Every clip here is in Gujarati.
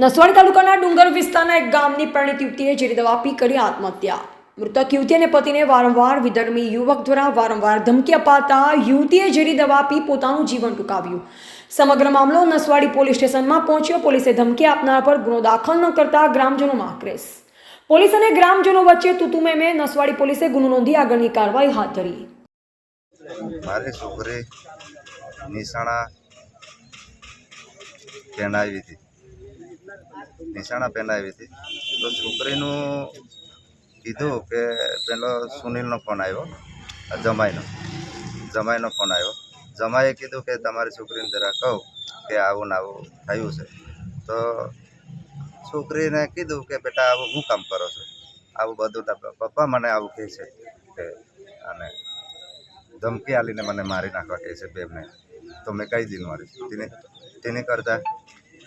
નસવાડી તાલુકાના ડુંગર વિસ્તારના એક ગામની પરિણીત યુવતીએ ઝેરી દવા પી કરી આત્મહત્યા. મૃતક યુવતી અને પતિને વારંવાર વિધર્મી યુવક દ્વારા વારંવાર ધમકી અપાતા યુવતીએ ઝેરી દવા પી પોતાનું જીવન ટૂંકાવ્યું. સમગ્ર મામલો નસવાડી પોલીસ સ્ટેશનમાં પહોંચ્યો. પોલીસે ધમકી આપનાર પર ગુનો દાખલ ન કરતા ગ્રામજનોમાં આક્રેશ. પોલીસ અને ગ્રામજનો વચ્ચે તુતુમેમે નસવાડી પોલીસે ગુનો નોંધી આગળની કાર્યવાહી હાથ ધરી. મારે છોકરી નિશાણા પહેરાવી હતી. નિશાણા પહેરાવી હતી. તો છોકરીનું કીધું કે પેલો સુનિલનો ફોન આવ્યો, જમાઈનો જમાઈનો ફોન આવ્યો. જમાઈએ કીધું કે તમારી છોકરીને જરા કહું કે આવું ને આવું થયું છે. તો છોકરીને કીધું કે બેટા, આવું હું કામ કરો છો? આવું બધું પપ્પા મને આવું કહે છે કે અને ધમકી આલીને મને મારી નાખવા કહે છે બેબને તો મેં કહી દીધું મારી? તેને તેને કરતાં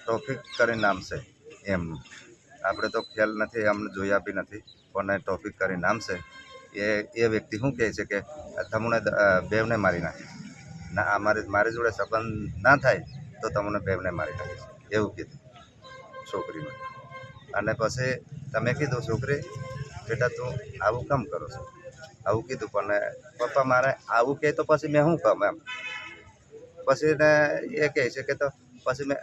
ટોફિક કરીને નામ છે. એમનું આપણે તો ખ્યાલ નથી, અમને જોયા બી નથી. પણ ટોફિક કરીને નામ છે? એ એ વ્યક્તિ શું કહે છે કે તમને બેવને મારી નાખે. ના અમારે મારી જોડે સંબંધ ના થાય તો તમને બેવને મારી નાખે એવું કીધું છોકરીને. અને પછી તમે કીધું, છોકરી, બેટા તું આવું કામ કરો છો? આવું કીધું, પણ, પપ્પા મારે આવું કહે તો પછી મેં શું કહું એમ. પછી ને એ કહે છે કે તો, પછી મેં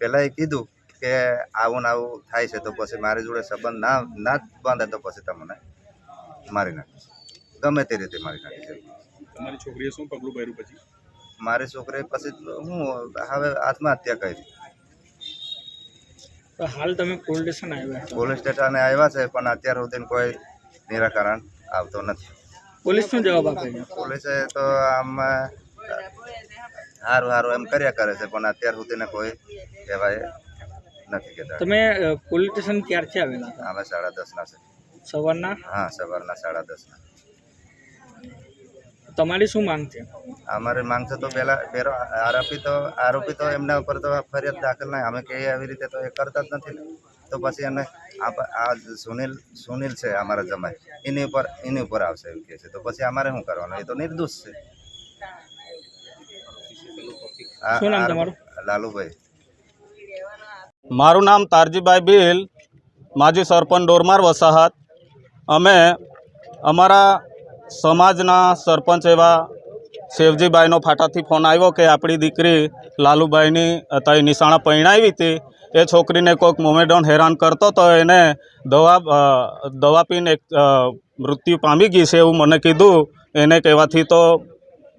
પહેલાં એ કીધું કે આવું ને આવું થાય છે તો પછી મારી જોડે સંબંધ ના ના જ બાંધે તો પછી તમને મારી નાખીશ. ગમે તે રીતે મારી નાખીશ. તમારી છોકરીએ શું પગલું ભર્યું પછી? મારી છોકરી પછી હું હવે આત્મહત્યા કરી. હાલ તમે પોલીસ સ્ટેશન આવ્યા પોલીસ સ્ટેશને આવ્યા છે પણ અત્યાર સુધી કોઈ નિરાકરણ આવતો નથી. પોલીસ શું જવાબ આપે પોલીસે તો આમ સારું સારું એમ કર્યા કરે છે પણ અત્યાર સુધીને કોઈ કહેવાય નથી કહેતા તમે પોલીસ સ્ટેશન ક્યારથી આવેલા? હતા અમે સાડા દસના છે. સવારના? હા સવારના સાડા દસના. તમારી શું માંગ છે? અમારી માંગ છે તો પહેલા પેલો આરોપી તો આરોપી તો એમના ઉપર તો ફરિયાદ દાખલ નહીં. અમે કહીએ આવી રીતે તો એ કરતા જ નથી તો પછી એને આ સુનિલ સુનિલ છે અમારા જમાઈ. એની ઉપર એની ઉપર આવશે એવું કહે છે. તો પછી અમારે શું કરવાનું? એ તો નિર્દોષ છે. શું નામ તમારું? લાલુભાઈ. મારું નામ તારજીભાઈ બિલ માજી સરપંચ ડોરમાર વસાહત. અમે અમારા સમાજના સરપંચ એવા શેવજીભાઈનો ફાટાથી ફોન આવ્યો કે આપણી દીકરી લાલુભાઈની અત્યારે નિશાણા પરણાવી હતી. એ છોકરીને કોઈક મોમેડોન હેરાન કરતો તો એને દવા દવા પીને એક, મૃત્યુ પામી ગઈ છે એવું મને કીધું. એને કહેવાથી તો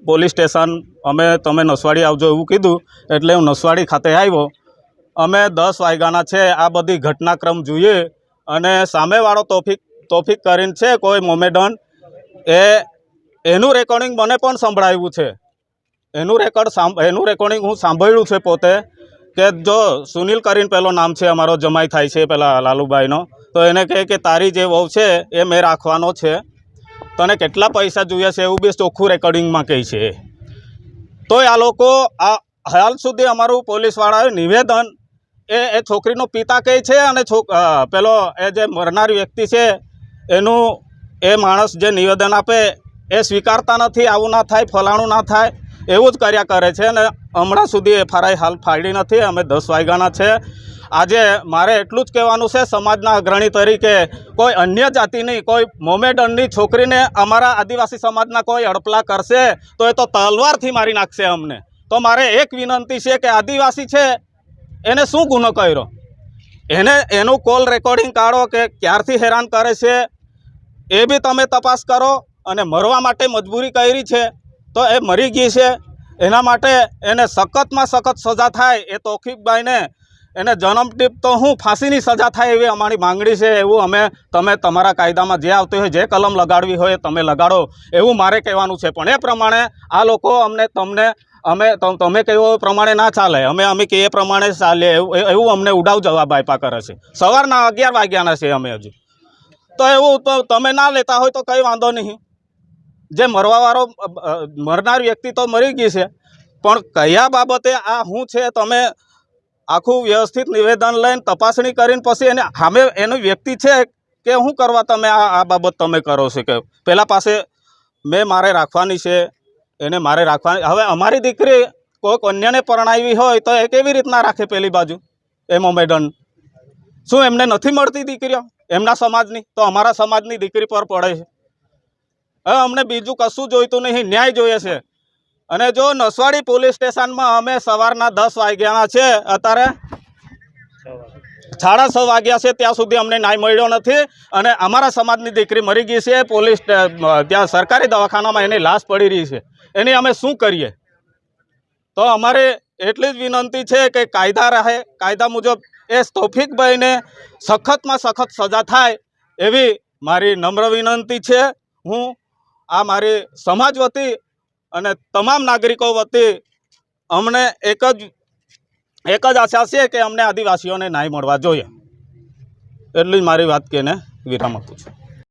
પોલીસ સ્ટેશન, અમે, તમે નસવાડી આવજો એવું કીધું, એટલે હું નસવાડી ખાતે આવ્યો. અમે દસ વાગ્યાના છે, આ બધી ઘટનાક્રમ જોઈએ અને સામેવાળો તોફિક તોફિક કરીને છે, કોઈ મોમેડન, એ, એનું રેકોર્ડિંગ મને પણ સંભળાવ્યું છે. એનું રેકોર્ડ એનું રેકોર્ડિંગ હું સાંભળ્યું છે પોતે, કે જો સુનિલ કરીને પેલો નામ છે, અમારો જમાઈ થાય છે, પેલા લાલુભાઈનો, તો એને કહે કે તારી જે વહુ છે, એ મેં રાખવાનો છે. તને કેટલા પૈસા જોઈએ છે એવું બી ચોખ્ખું રેકોર્ડિંગમાં કહે છે. તો આ લોકો આ હાલ સુધી અમારું પોલીસવાળાએ નિવેદન એ એ છોકરીનો પિતા કહે છે અને છોક પેલો એ જે મરનાર વ્યક્તિ છે એનું એ માણસ જે નિવેદન આપે એ સ્વીકારતા નથી, આવું ના થાય, ફલાણું ના થાય, એવું જ કર્યા કરે છે અને હમણાં સુધી એફઆરઆઈ હાલ ફાડી નથી, અમે દસ વાગ્યાના છે. આજે મારે એટલું જ કહેવાનું છે, સમાજના અગ્રણી તરીકે, કોઈ અન્ય જાતિની કોઈ મોમેડનની છોકરીને અમારા આદિવાસી સમાજના કોઈ અડપલા કરશે, તો એ તો તલવારથી મારી નાખશે અમને. તો મારે એક વિનંતી છે કે આદિવાસી છે, એને શું ગુનો કર્યો? એને, એનું કોલ રેકોર્ડિંગ કાઢો કે ક્યારથી હેરાન કરે છે, એ બી તમે તપાસ કરો, અને મરવા માટે મજબૂરી કરી છે, તો એ મરી ગઈ છે. એના માટે એને સખતમાં સખત સજા થાય એ તોફીકભાઈને એને જન્મટીપ તો હું ફાંસીની સજા થાય એવી અમારી માંગણી છે એવું અમે, તમે તમારા કાયદામાં જે આવતી હોય, જે કલમ લગાડવી હોય તમે લગાડો, એવું મારે કહેવાનું છે. પણ એ પ્રમાણે આ લોકો અમને, તમને, અમે તમે કહ્યું એ પ્રમાણે ના ચાલે. અમે અમે કે એ પ્રમાણે ચાલે, એવું અમને ઉડાવ જવાબ આપ્યા કરે છે. સવારના અગિયાર વાગ્યાના છે અમે હજુ. તો એવું, તો તમે ના લેતા હોય તો કંઈ વાંધો નહીં. જે મરવાવાળો મરનાર વ્યક્તિ તો મરી ગઈ છે. પણ કયા બાબતે આ શું છે, તમે આખું વ્યવસ્થિત નિવેદન લઈને તપાસણી કરીને પછી એને સામે એનું વ્યક્તિ છે કે શું કરવા તમે આ આ બાબત તમે કરો છો કે પહેલાં પાસે મેં મારે રાખવાની છે, એને મારે રાખવાની હવે અમારી દીકરી કોઈક અન્યને પરણાવી હોય તો એ કેવી રીતના રાખે પેલી બાજુ? એ મોમેડન શું એમને નથી મળતી દીકરીઓ? એમના સમાજની? તો અમારા સમાજની દીકરી પર પડે છે. હવે અમને બીજું કશું જોઈતું નહીં, ન્યાય જોઈએ છે. અને જો નસવાડી પોલીસ સ્ટેશનમાં અમે સવારના દસ વાગ્યાના છે, અત્યારે સાડા છ વાગ્યા છે, ત્યાં સુધી અમને ન્યાય મળ્યો નથી. અને અમારા સમાજની દીકરી મરી ગઈ છે, પોલીસ ત્યાં સરકારી દવાખાનામાં એની લાશ પડી રહી છે. એની અમે શું કરીએ? તો અમારે એટલી જ વિનંતી છે કે કાયદા રહે, કાયદા મુજબ એ તોફિકભાઈને સખતમાં સખત સજા થાય એવી મારી નમ્ર વિનંતી છે. હું આ મારી સમાજ વતી અને તમામ નાગરિકો વતી અમને એક જ એક જ આશા છે કે અમને આદિવાસીઓને ન્યાય મળવા જોઈએ. એટલી જ મારી વાત કહીને વિરામ આપું છું.